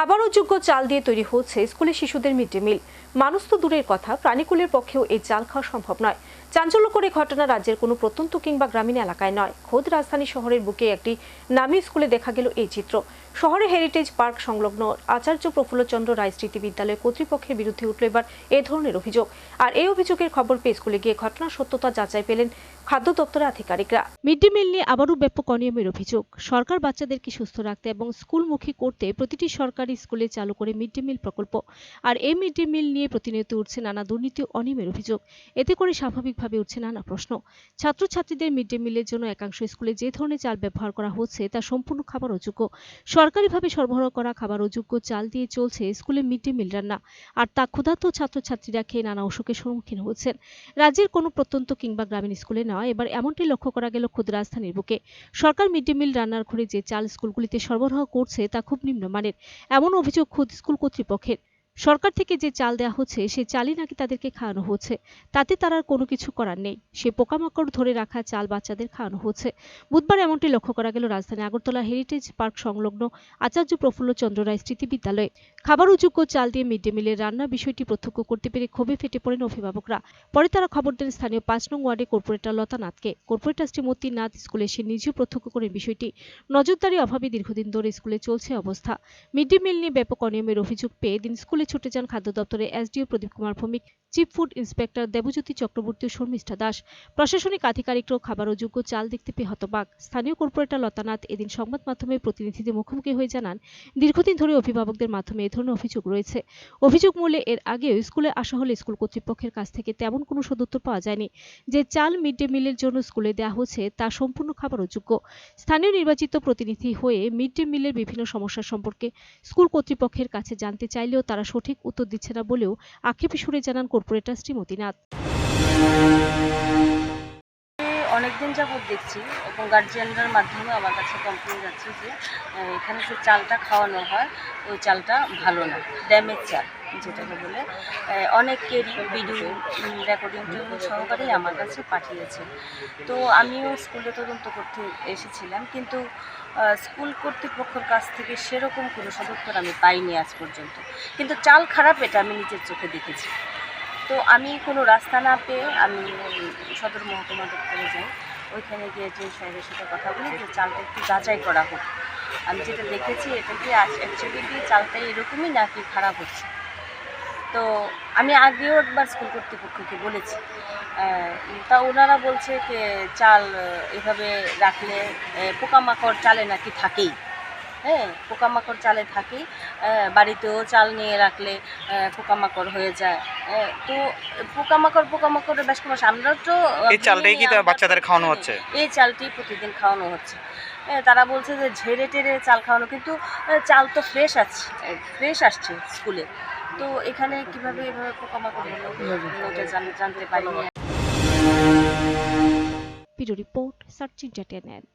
খাবার ও যোগ্য চাল দিয়ে তৈরি হচ্ছে স্কুলে শিশুদের মিড ডে মিল মানুষ তো দূরের কথা, প্রাণীকুলের পক্ষেও এই চাল খাওয়া সম্ভব নয়। চাঞ্চল্যকর এই ঘটনা রাজ্যের কোনো প্রত্যন্ত কিংবা গ্রামীণ এলাকায় নয়। খোদ রাজধানী শহরের বুকে একটি নামী স্কুলে দেখা গেল এই চিত্র। শহরের হেরিটেজ পার্ক সংলগ্ন আচার্য প্রফুল্লচন্দ্র রায় স্মৃতি বিদ্যালয় কর্তৃপক্ষের বিরুদ্ধে উঠল এবার এ ধরনের অভিযোগ। আর এই অভিযোগের খবর পেয়ে স্কুলে গিয়ে ঘটনার সত্যতা যাচাই পেলেন খাদ্য দপ্তরের আধিকারিকরা। মিড ডে মিল নিয়ে আবারও ব্যাপক অনিয়মের অভিযোগ। সরকার বাচ্চাদেরকে সুস্থ রাখতে এবং স্কুলমুখী করতে প্রতিটি সরকারি স্কুলে চালু করে মিড ডে মিল প্রকল্প। আর এই মিড ডে মিল নিয়ে প্রতিনিয়ত উঠছে নানা দুর্নীতি অনিয়মের অভিযোগ। এতে করে স্বাভাবিকভাবে উঠছে নানা প্রশ্ন। ছাত্রছাত্রীদের মিড ডে মিলের জন্য একাংশ স্কুলে যে ধরনের চাল ব্যবহার করা হচ্ছে, তা সম্পূর্ণ খাবার অযোগ্য। সরকারিভাবে সরবরাহ করা খাবার অযোগ্য চাল দিয়ে চলছে স্কুলে মিড ডে মিল রান্না। আর তা ক্ষুধার্ত ছাত্রছাত্রীরা খেয়ে নানা অসুখের সম্মুখীন হচ্ছেন। রাজ্যের কোনো প্রত্যন্ত কিংবা গ্রামীণ স্কুলে নয় এবার এমনটাই লক্ষ্য করা গেল ক্ষুদ্র রাজধানীর বুকে। সরকার মিড ডে মিল রান্নার ঘরে যে চাল স্কুলগুলিতে সরবরাহ করছে, তা খুব নিম্নমানের। এমন অভিযোগ খুদ স্কুল কর্তৃপক্ষের। সরকার থেকে যে চাল দেওয়া হচ্ছে সেই চালই নাকি তাদেরকে খাওয়ানো হচ্ছে। তাতে তার আর কোনো কিছু করার নেই। সে পোকামাকড় ধরে রাখা চাল বাচ্চাদের খাওয়ানো হচ্ছে। বুধবার এমনটি লক্ষ্য করা গেল রাজধানী আগরতলা হেরিটেজ পার্ক সংলগ্ন আচার্য প্রফুল্ল চন্দ্র রায় স্মৃতি বিদ্যালয়ে। খাবার অযোগ্য চাল দিয়ে মিড ডে মিলের রান্না বিষয়টি প্রত্যক্ষ করতে পেরে ক্ষোভে ফেটে পড়েন অভিভাবকরা। পরে তারা খবর দেন স্থানীয় পাঁচ নং ওয়ার্ডে কর্পোরেটর লতা নাথকে। কর্পোরেটর শ্রীমতী নাথ স্কুলে সে নিজেও প্রত্যক্ষ করেন বিষয়টি। নজরদারি অভাবে দীর্ঘদিন ধরে স্কুলে চলছে অবস্থা। মিড ডে মিল নিয়ে ব্যাপক অনিয়মের অভিযোগ পেয়ে দিন স্কুলে ছুটে যান খাদ্য দপ্তরের SDO Pradip Kumar Bhowmik, chief food inspector Debjyoti Chakraborty ও শর্মিষ্ঠা দাস। প্রশাসনিক আধিকারিকরাও খাবার অযোগ্য চাল দেখতে পেয়ে হতবাক। স্থানীয় কর্পোরেটর লতানাথ এদিন সংবাদ মাধ্যমের প্রতিনিধিদের মুখোমুখি হয়ে জানান, দীর্ঘদিন ধরে অভিভাবকদের মাধ্যমে এ ধরনের অভিযোগ রয়েছে। অভিযোগ মূলে এর আগেও স্কুলে আসা হলে স্কুল কর্তৃপক্ষের কাছ থেকে তেমন কোনো সদুত্তর পাওয়া যায়নি। যে চাল মিড ডে মিলের জন্য স্কুলে দেওয়া হচ্ছে, তা সম্পূর্ণ খাবার অযোগ্য স্থানীয় নির্বাচিত প্রতিনিধি হয়ে মিড ডে মিলের বিভিন্ন সমস্যা সম্পর্কে স্কুল কর্তৃপক্ষের কাছে জানতে চাইলেও তারা সঠিক উত্তর দিচ্ছে না বলেও আক্ষেপে সুরে জানান কর্পোরেটর শ্রীমতী নাথ। অনেকদিন যাবত দেখছি, এবং গার্জিয়ানদের মাধ্যমে আমার কাছে কমপ্লেন যাচ্ছে যে এখানে যে চালটা খাওয়ানো হয়, ওই চালটা ভালো না ড্যামেজ চাল। যেটাকে বলে অনেকেরই ভিডিও রেকর্ডিং সহকারেই আমার কাছে পাঠিয়েছে। তো আমিও স্কুলে তদন্ত করতে এসেছিলাম, কিন্তু স্কুল কর্তৃপক্ষের কাছ থেকে সেরকম কোনো সদুত্তর আমি পাইনি আজ পর্যন্ত। কিন্তু চাল খারাপ এটা আমি নিজের চোখে দেখেছি। তো আমি কোনো রাস্তা না পেয়ে আমি সদর মহকুমা দপ্তরে যাই। ওইখানে গিয়ে যে সাহেবের সাথে কথা বলি যে চালটা একটু যাচাই করা হোক। আমি যেটা দেখেছি, এটা কি অ্যাকচুয়ালি কি চালটা এরকমই নাকি খারাপ হচ্ছে? তো আমি আগেও একবার স্কুল কর্তৃপক্ষকে বলেছি। তা ওনারা বলছে যে চাল এভাবে রাখলে পোকামাকড় চালে নাকি থাকেই। হ্যাঁ পোকামাকড় চালে থাকেই। বাড়িতেও চাল নিয়ে রাখলে পোকামাকড় হয়ে যায়। তো পোকামাকড় পোকামাকড়ের বেশ কোনো আমরা তো এই চালটাই কি বাচ্চাদের খাওয়ানো হচ্ছে? এই চালটি প্রতিদিন খাওয়ানো হচ্ছে। হ্যাঁ, তারা বলছে যে ঝেড়ে টেরে চাল খাওয়ানো কিন্তু চাল তো ফ্রেশ আছে ফ্রেশ আসছে স্কুলে। তো এখানে কীভাবে এভাবে পোকামাকড় হলো জানতে পারিনি। Bureau report search entertainment